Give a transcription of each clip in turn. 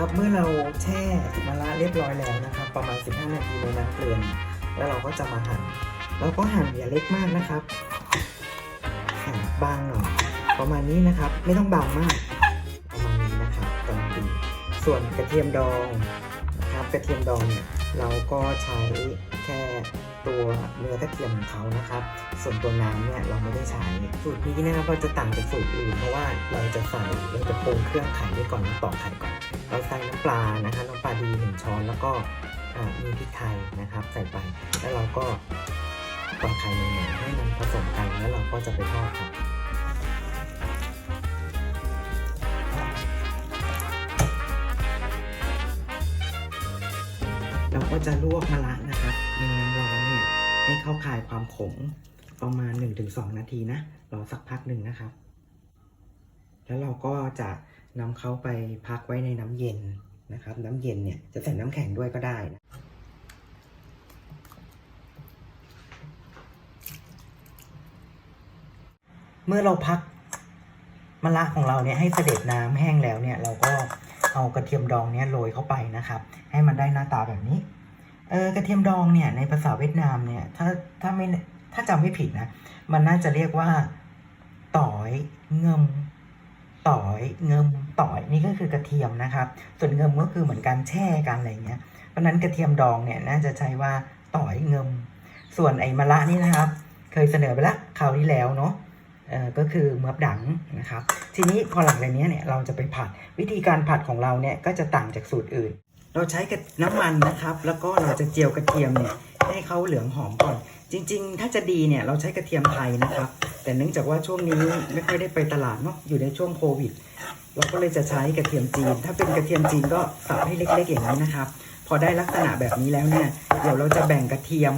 ครับเมื่อเราแช่มะระเรียบร้อยแล้วนะครับ ประมาณ 15 นาทีในน้ำเกลือแล้วเราก็จะมาหั่นเราก็หั่นอย่าเล็กมากนะครับหั่นบางหน่อยประมาณนี้นะครับ ไม่ต้องบางมาก ประมาณนี้นะครับกำลังดีส่วนกระเทียมดองนะครับกระเทียมดองเนี่ยเราก็ใช้แค่ตัวเนื้อกระเทียมของเขานะครับ ส่วนตัวน้ำเนี่ยเราไม่ได้ใช้สูตรนี้นะครับก็จะต่างจากสูตรอื่นเพราะว่าเราจะใส่เราจะปรุงเครื่องไข่ไว้ก่อนแล้วตอกไข่ก่อน เราใส่น้ำปลานะคะน้ำปลาดีหนึ่งช้อนแล้วก็มีพริกไทยนะครับ ใส่ไปแล้วเราก็ตอกไข่หน่อยให้มันผสมกันแล้วเราก็จะไปทอดครับเราก็จะลวกมะระนะครับในน้ำร้อนเนี่ยให้เข้าคายความขมประมาณ 1-2 นาทีนะรอสักพักหนึ่งนะครับ แล้วเราก็จะ นำเขาไปพักไว้ในน้ำเย็นนะครับ น้ำเย็นเนี่ยจะใส่น้ำแข็งด้วยก็ได้นะเมื่อเราพักมะระของเราเนี่ยให้เสด็จน้ำแห้งแล้วเนี่ยเราก็เอากระเทียมดองเนี่ยโรยเข้าไปนะครับ ให้มันได้หน้าตาแบบนี้เออกระเทียมดองเนี่ยในภาษาเวียดนามเนี่ยถ้าถ้าไม่ถ้าจำไม่ผิดนะ มันน่าจะเรียกว่าต่อยเงิม ต่อยเงิมต่อยนี่ก็คือกระเทียมนะครับ ส่วนเงิมก็คือเหมือนการแช่กันอะไรเงี้ย เพราะนั้นกระเทียมดองเนี่ยน่าจะใช้ว่าต่อยเงิม ส่วนไอ้มะระนี่นะครับ เคยเสนอไปละคราวที่แล้วเนาะเอ่อก็คือเมือบดังนะครับ ทีนี้พอหลังจากนี้เนี่ยเราจะไปผัดวิธีการผัดของเราเนี่ยก็จะต่างจากสูตรอื่น เราใช้กับน้ำมันนะครับ แล้วก็เราจะเจียวกระเทียมเนี่ยให้เขาเหลืองหอมก่อน จริง ๆ ถ้าจะดีเนี่ยเราใช้กระเทียมไทยนะครับ แต่เนื่องจากว่าช่วงนี้ไม่ค่อยได้ไปตลาดเนาะอยู่ในช่วงโควิด เราก็เลยจะใช้กระเทียมจีน ถ้าเป็นกระเทียมจีนก็สับให้เล็ก ๆ อย่างนี้นะครับ พอได้ลักษณะแบบนี้แล้วเนี่ยเดี๋ยวเราจะแบ่งกระเทียม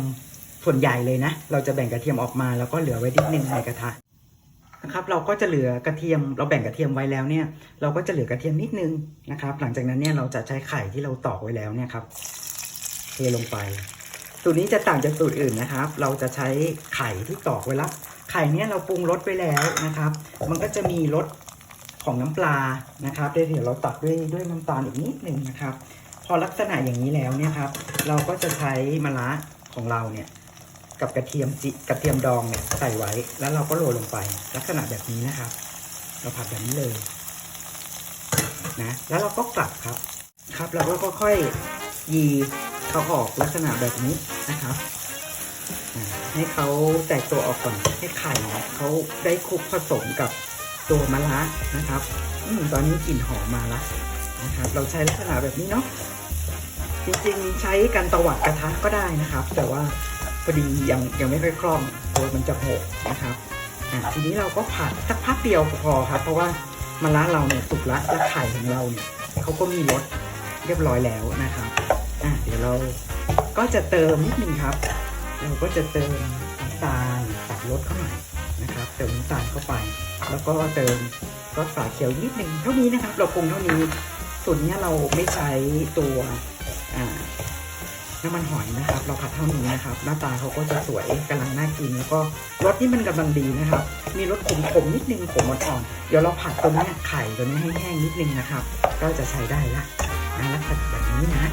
ส่วนใหญ่เลยนะ เราจะแบ่งกระเทียมออกมาแล้วก็เหลือไว้นิดนึงในกระทะนะครับเราก็จะเหลือกระเทียมเราแบ่งกระเทียมไว้แล้วเนี่ย เราก็จะเหลือกระเทียมนิดนึงนะครับ หลังจากนั้นเนี่ยเราจะใช้ไข่ที่เราตอกไว้แล้วเนี่ยครับเทลงไป สูตรนี้จะต่างจากสูตรอื่นนะครับ เราจะใช้ไข่ที่ตอกไว้แล้วไข่เนี่ยเราปรุงรสไว้แล้วนะครับ มันก็จะมีรสของน้ำปลานะครับเดี๋ยวเราตักด้วยด้วยน้ำตาลอีกนิดหนึ่งนะครับ พอลักษณะอย่างนี้แล้วเนี่ยครับเราก็จะใช้มะระของเราเนี่ยกับกระเทียมจิกระเทียมดองเนี่ยใส่ไว้ แล้วเราก็โรยลงไป ลักษณะแบบนี้นะครับ เราผัดแบบนี้เลยนะแล้วเราก็กลับครับครับเราก็ค่อยยี เขาออกลักษณะแบบนี้นะครับให้เขาแตกตัวออกก่อนให้ไข่เขาได้คลุกผสมกับตัวมะระนะครับอมตอนนี้กลิ่นหอมมาแล้วนะครับ เราใช้ลักษณะแบบนี้เนาะจริงๆใช้กันตวัดกระทะก็ได้นะครับ แต่ว่าพอดียังยังไม่ค่อยคล่องตัวมันจะหกนะครับอ่าทีนี้เราก็ผัดสักพักเดียวพอครับ เพราะว่ามะระเราเนี่ยสุกละและไข่ของเราเนี่ยเขาก็มีรสเรียบร้อยแล้วนะครับ อะเดี๋ยวเราก็จะเติมนิดนึงครับ เราก็จะเติมน้ำตาลตัดรสเข้าหน่อยนะครับ เติมน้ำตาลเข้าไป แล้วก็เติมรสฝาเขียวนิดนึงเท่านี้นะครับ เราปรุงเท่านี้ ส่วนนี้เราไม่ใช้ตัวน้ำมันหอยนะครับ เราผัดเท่านี้นะครับ หน้าตาเขาก็จะสวยกำลังน่ากิน แล้วก็รสที่มันกำลังดีนะครับ มีรสขมๆนิดนึงขมอ่อนๆเดี๋ยวเราผัดตัวนี้ไข่ตัวนี้ให้แห้งนิดนึงนะครับ ก็จะใช้ได้ละนะแลักษณะแบบนี้นะ